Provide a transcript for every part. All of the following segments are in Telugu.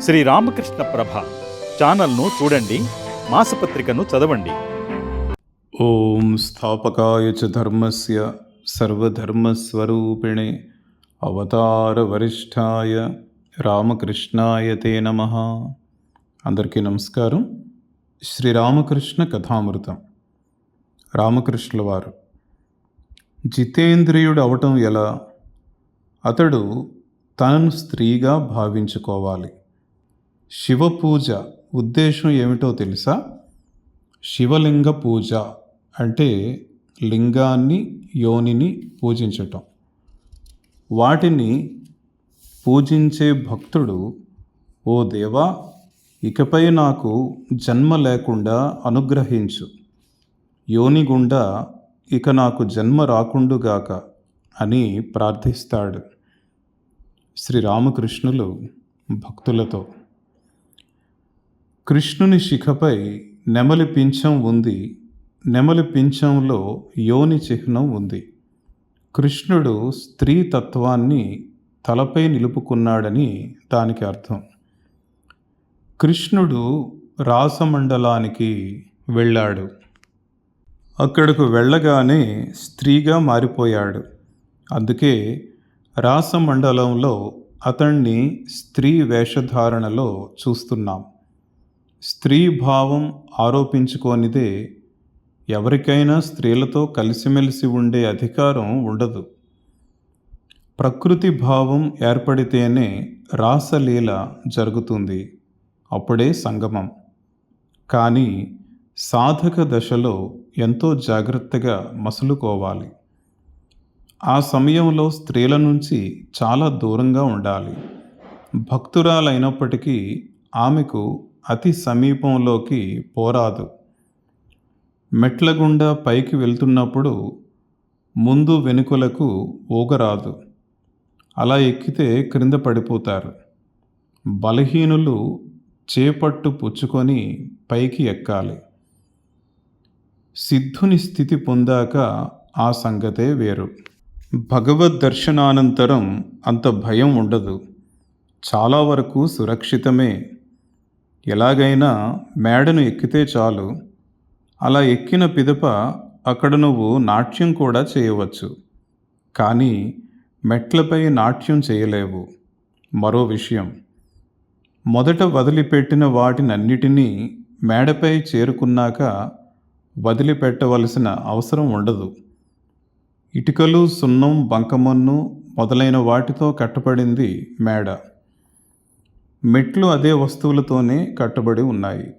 శ్రీ రామకృష్ణ ప్రభ ఛానల్ను చూడండి మాసపత్రికను చదవండి. ఓం స్థాపకాయ చ ధర్మస్య సర్వధర్మస్వరూపిణే అవతారవరిష్ఠాయ రామకృష్ణాయ తే నమ. అందరికీ నమస్కారం. శ్రీరామకృష్ణ కథామృతం. రామకృష్ణుల వారు జితేంద్రియుడు అవటం ఎలా? అతడు తనను స్త్రీగా భావించుకోవాలి. శివ పూజ ఉద్దేశం ఏమిటో తెలుసా? శివలింగ పూజ అంటే లింగాన్ని యోనిని పూజించటం. వాటిని పూజించే భక్తుడు ఓ దేవా ఇకపై నాకు జన్మ లేకుండా అనుగ్రహించు. యోని గుండా ఇక నాకు జన్మ రాకుండుగాక అని ప్రార్థిస్తాడు శ్రీరామకృష్ణులు భక్తులతో. కృష్ణుని శిఖపై నెమలి పింఛం ఉంది. నెమలి పింఛంలో యోని చిహ్నం ఉంది. కృష్ణుడు స్త్రీ తత్వాన్ని తలపై నిలుపుకున్నాడని దానికి అర్థం. కృష్ణుడు రాసమండలానికి వెళ్ళాడు. అక్కడకు వెళ్ళగానే స్త్రీగా మారిపోయాడు. అందుకే రాసమండలంలో అతణ్ణి స్త్రీ వేషధారణలో చూస్తున్నాం. స్త్రీ భావం ఆరోపించుకోనిదే ఎవరికైనా స్త్రీలతో కలిసిమెలిసి ఉండే అధికారం ఉండదు. ప్రకృతి భావం ఏర్పడితేనే రాసలీల జరుగుతుంది. అప్పుడే సంగమం. కానీ సాధక దశలో ఎంతో జాగ్రత్తగా మసులుకోవాలి. ఆ సమయంలో స్త్రీల నుంచి చాలా దూరంగా ఉండాలి. భక్తురాలైనప్పటికీ ఆమెకు అతి సమీపంలోకి పోరాదు. మెట్ల గుండా పైకి వెళ్తున్నప్పుడు ముందు వెనుకలకు ఊగరాదు. అలా ఎక్కితే క్రింద పడిపోతారు. బలహీనులు చేపట్టు పుచ్చుకొని పైకి ఎక్కాలి. సిద్ధుని స్థితి పొందాక ఆ సంగతే వేరు. భగవద్ దర్శనానంతరం అంత భయం ఉండదు. చాలా వరకు సురక్షితమే. ఎలాగైనా మేడను ఎక్కితే చాలు. అలా ఎక్కిన పిదప అక్కడ నువ్వు నాట్యం కూడా చేయవచ్చు. కానీ మెట్లపై నాట్యం చేయలేవు. మరో విషయం. మొదట వదిలిపెట్టిన వాటినన్నిటినీ మేడపై చేరుకున్నాక వదిలిపెట్టవలసిన అవసరం ఉండదు. ఇటుకలు సున్నం బంకమన్ను మొదలైన వాటితో కట్టబడింది మేడ. మెట్లు అదే వస్తువులతోనే కట్టబడి ఉన్నాయి.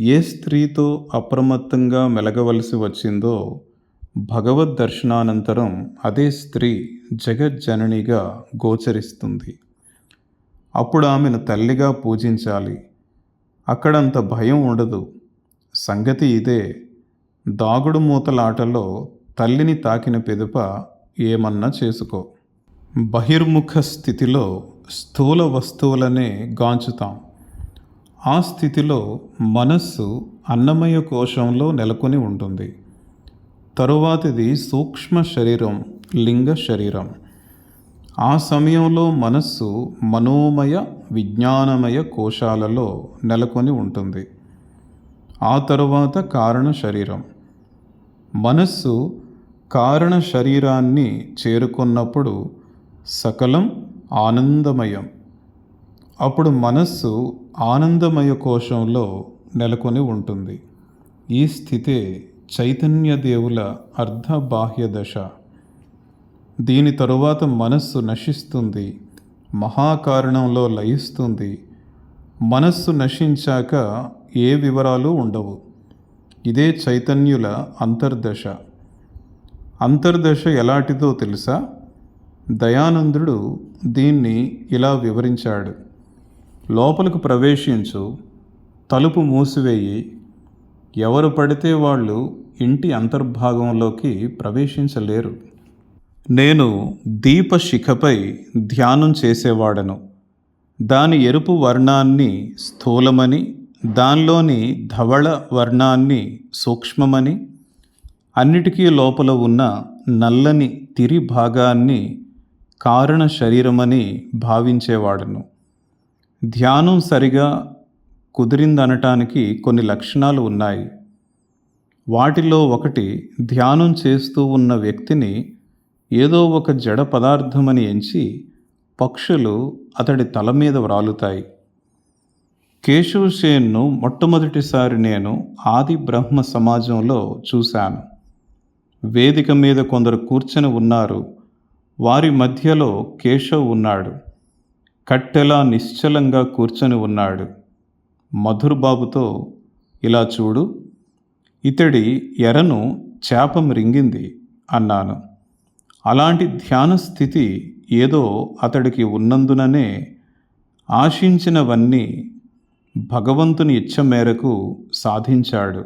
ఏ స్త్రీతో అప్రమత్తంగా మెలగవలసి వచ్చిందో భగవద్ దర్శనానంతరం అదే స్త్రీ జగజ్జననిగా గోచరిస్తుంది. అప్పుడు ఆమెను తల్లిగా పూజించాలి. అక్కడంత భయం ఉండదు. సంగతి ఇదే. దాగుడు మూతలాటలో తల్లిని తాకిన పెదుప ఏమన్నా చేసుకో. బహిర్ముఖ స్థితిలో స్థూల వస్తువులనే గాంచుతాం. ఆ స్థితిలో మనస్సు అన్నమయ కోశంలో నెలకొని ఉంటుంది. తరువాతిది సూక్ష్మ శరీరం లింగ శరీరం. ఆ సమయంలో మనస్సు మనోమయ విజ్ఞానమయ కోశాలలో నెలకొని ఉంటుంది. ఆ తరువాత కారణ శరీరం. మనస్సు కారణ శరీరాన్ని చేరుకున్నప్పుడు సకలం ఆనందమయం. అప్పుడు మనస్సు ఆనందమయ కోశంలో నెలకొని ఉంటుంది. ఈ స్థితే చైతన్య దేవుల అర్ధ బాహ్య దశ. దీని తరువాత మనస్సు నశిస్తుంది. మహాకారణంలో లయిస్తుంది. మనస్సు నశించాక ఏ వివరాలు ఉండవు. ఇదే చైతన్యుల అంతర్దశ. అంతర్దశ ఎలాంటిదో తెలుసా? దయానందుడు దీన్ని ఇలా వివరించాడు. లోపలకు ప్రవేశించు తలుపు మూసివేయి ఎవరు పడితే వాళ్ళు ఇంటి అంతర్భాగంలోకి ప్రవేశించలేరు. నేను దీపశిఖపై ధ్యానం చేసేవాడను. దాని ఎరుపు వర్ణాన్ని స్థూలమని దానిలోని ధవళ వర్ణాన్ని సూక్ష్మమని అన్నిటికీ లోపల ఉన్న నల్లని తిరి భాగాన్ని కారణ శరీరమని భావించేవాడను. ధ్యానం సరిగా కుదిరిందనటానికి కొన్ని లక్షణాలు ఉన్నాయి. వాటిలో ఒకటి ధ్యానం చేస్తూ ఉన్న వ్యక్తిని ఏదో ఒక జడ పదార్థమని ఎంచి పక్షులు అతడి తల మీద వ్రాలుతాయి. కేశవ్ సేన్ను మొట్టమొదటిసారి నేను ఆది బ్రహ్మ సమాజంలో చూశాను. వేదిక మీద కొందరు కూర్చొని ఉన్నారు. వారి మధ్యలో కేశవ్ ఉన్నాడు. కట్టెలా నిశ్చలంగా కూర్చొని ఉన్నాడు. మధుర్ బాబుతో ఇలా చూడు ఇతడి ఎరను చేపం రింగింది అన్నాను. అలాంటి ధ్యాన స్థితి ఏదో అతడికి ఉన్నందుననే ఆశించినవన్నీ భగవంతుని ఇచ్చ మేరకు సాధించాడు.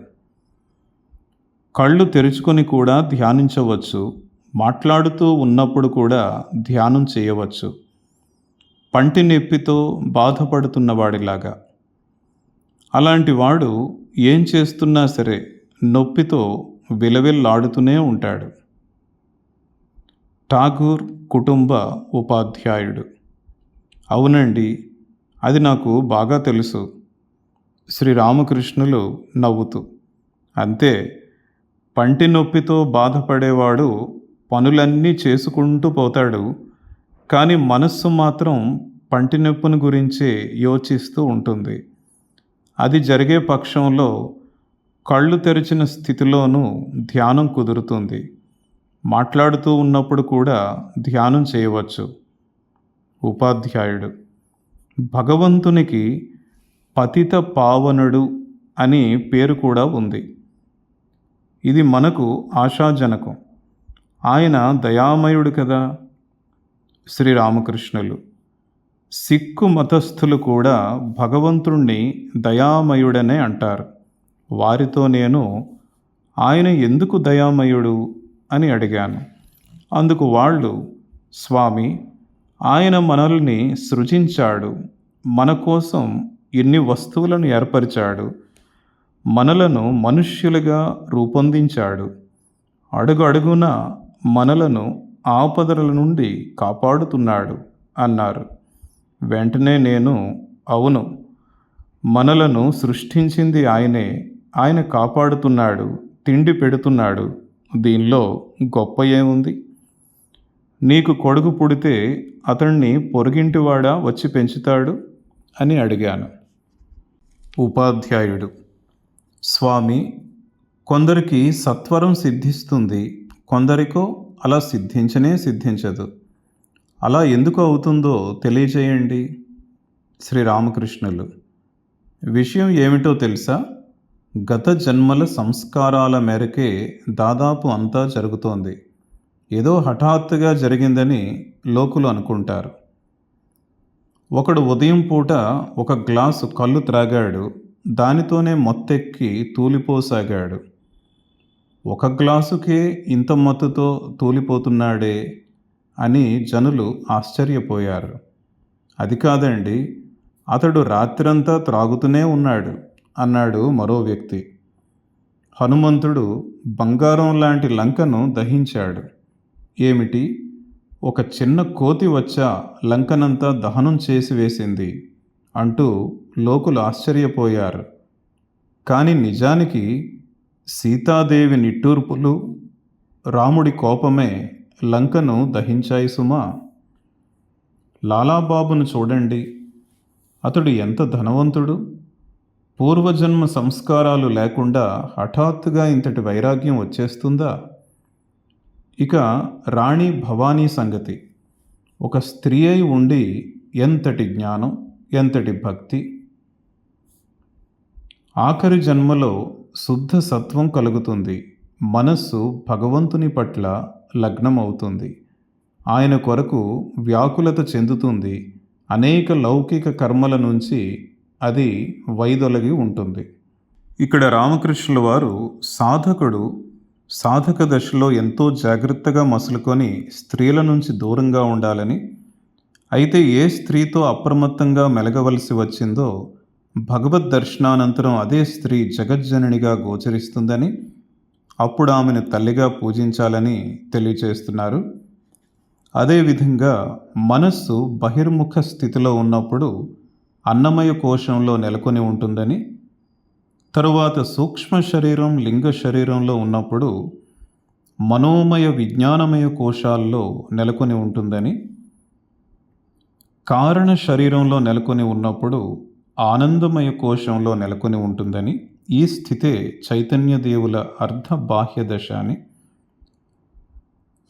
కళ్ళు తెరుచుకొని కూడా ధ్యానించవచ్చు. మాట్లాడుతూ ఉన్నప్పుడు కూడా ధ్యానం చేయవచ్చు. పంటి నొప్పితో బాధపడుతున్నవాడిలాగా. అలాంటి వాడు ఏం చేస్తున్నా సరే నొప్పితో విలవిల్లాడుతూనే ఉంటాడు. ఠాగూర్ కుటుంబ ఉపాధ్యాయుడు. అవునండి అది నాకు బాగా తెలుసు. శ్రీరామకృష్ణులు నవ్వుతూ. అంతే పంటి నొప్పితో బాధపడేవాడు పనులన్నీ చేసుకుంటూ పోతాడు. కానీ మనస్సు మాత్రం పంటి నొప్పుని గురించే యోచిస్తూ ఉంటుంది. అది జరిగే పక్షంలో కళ్ళు తెరిచిన స్థితిలోనూ ధ్యానం కుదురుతుంది. మాట్లాడుతూ ఉన్నప్పుడు కూడా ధ్యానం చేయవచ్చు. ఉపాధ్యాయుడు భగవంతునికి పతిత పావనుడు అని పేరు కూడా ఉంది. ఇది మనకు ఆశాజనకం. ఆయన దయామయుడు కదా? శ్రీరామకృష్ణులు. సిక్కు మతస్థులు కూడా భగవంతుణ్ణి దయామయుడనే అంటారు. వారితో నేను ఆయన ఎందుకు దయామయుడు అని అడిగాను. అందుకు వాళ్ళు స్వామి ఆయన మనల్ని సృజించాడు. మన కోసం ఎన్ని వస్తువులను ఏర్పరిచాడు. మనలను మనుష్యులుగా రూపొందించాడు. అడుగు అడుగున మనలను ఆపదల నుండి కాపాడుతున్నాడు అన్నారు. వెంటనే నేను అవును మనలను సృష్టించింది ఆయనే ఆయన కాపాడుతున్నాడు తిండి పెడుతున్నాడు దీనిలో గొప్ప ఏముంది నీకు కొడుకు పుడితే అతన్ని పొరుగింటివాడా వచ్చి పెంచుతాడు? అని అడిగాను. ఉపాధ్యాయుడు స్వామి కొందరికి సత్వరం సిద్ధిస్తుంది కొందరికో అలా సిద్ధించనే సిద్ధించదు. అలా ఎందుకు అవుతుందో తెలియజేయండి శ్రీరామకృష్ణులు. విషయం ఏమిటో తెలుసా? గత జన్మల సంస్కారాల మేరకే దాదాపు అంతా జరుగుతోంది. ఏదో హఠాత్తుగా జరిగిందని లోకులు అనుకుంటారు. ఒకడు ఉదయం పూట ఒక గ్లాసు కళ్ళు త్రాగాడు. దానితోనే మొత్తెక్కి తూలిపోసాగాడు. ఒక గ్లాసుకే ఇంత మత్తుతో తూలిపోతున్నాడే అని జనులు ఆశ్చర్యపోయారు. అది కాదండి అతడు రాత్రంతా త్రాగుతూనే ఉన్నాడు అన్నాడు మరో వ్యక్తి. హనుమంతుడు బంగారం లాంటి లంకను దహించాడు. ఏమిటి? ఒక చిన్న కోతి వచ్చా లంకనంతా దహనం చేసి వేసింది అంటూ లోకులు ఆశ్చర్యపోయారు. కానీ నిజానికి సీతాదేవి నిట్టూర్పులు రాముడి కోపమే లంకను దహించాయి సుమా. లాలాబాబును చూడండి అతడు ఎంత ధనవంతుడు? పూర్వజన్మ సంస్కారాలు లేకుండా హఠాత్తుగా ఇంతటి వైరాగ్యం వచ్చేస్తుందా? ఇక రాణి భవానీ సంగతి. ఒక స్త్రీ అయి ఉండి ఎంతటి జ్ఞానం ఎంతటి భక్తి? ఆఖరి జన్మలో శుద్ధ సత్వం కలుగుతుంది. మనస్సు భగవంతుని పట్ల లగ్నమవుతుంది. ఆయన కొరకు వ్యాకులత చెందుతుంది. అనేక లౌకిక కర్మల నుంచి అది వైదొలగి ఉంటుంది. ఇక్కడ రామకృష్ణుల వారు సాధకుడు సాధక దశలో ఎంతో జాగ్రత్తగా మసులుకొని స్త్రీల నుంచి దూరంగా ఉండాలని అయితే ఏ స్త్రీతో అప్రమత్తంగా మెలగవలసి వచ్చిందో భగవద్ దర్శనానంతరం అదే స్త్రీ జగజ్జననిగా గోచరిస్తుందని అప్పుడు ఆమెను తల్లిగా పూజించాలని తెలియచేస్తున్నారు. అదేవిధంగా మనస్సు బహిర్ముఖ స్థితిలో ఉన్నప్పుడు అన్నమయ కోశంలో నెలకొని ఉంటుందని తరువాత సూక్ష్మ శరీరం లింగ శరీరంలో ఉన్నప్పుడు మనోమయ విజ్ఞానమయ కోశాల్లో నెలకొని ఉంటుందని కారణ శరీరంలో నెలకొని ఉన్నప్పుడు ఆనందమయ కోశంలో నెలకొని ఉంటుందని ఈ స్థితే చైతన్య దేవుల అర్ధ బాహ్య దశ అని.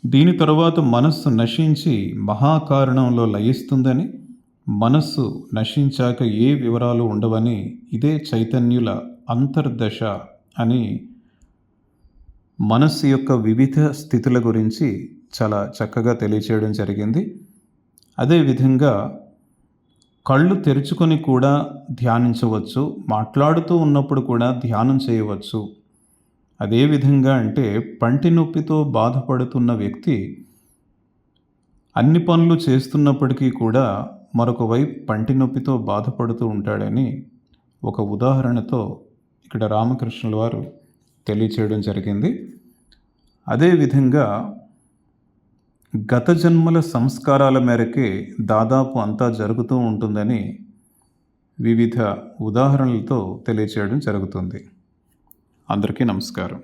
దీని తరువాత మనస్సు నశించి మహాకారణంలో లయిస్తుందని మనస్సు నశించాక ఏ వివరాలు ఉండవని ఇదే చైతన్యుల అంతర్దశ అని మనస్సు యొక్క వివిధ స్థితుల గురించి చాలా చక్కగా తెలియచేయడం జరిగింది. అదేవిధంగా కళ్ళు తెరుచుకొని కూడా ధ్యానించవచ్చు మాట్లాడుతూ ఉన్నప్పుడు కూడా ధ్యానం చేయవచ్చు. అదే విధంగా అంటే పంటి నొప్పితో బాధపడుతున్న వ్యక్తి అన్ని పనులు చేస్తున్నప్పటికీ కూడా మరొక వైపు పంటి నొప్పితో బాధపడుతూ ఉంటాడని ఒక ఉదాహరణతో ఇక్కడ రామకృష్ణుల వారు తెలియచేయడం జరిగింది. అదేవిధంగా గత జన్మల సంస్కారాల మేరకే దాదాపు అంతా జరుగుతూ ఉంటుందని వివిధ ఉదాహరణలతో తెలియచేయడం జరుగుతుంది. అందరికీ నమస్కారం.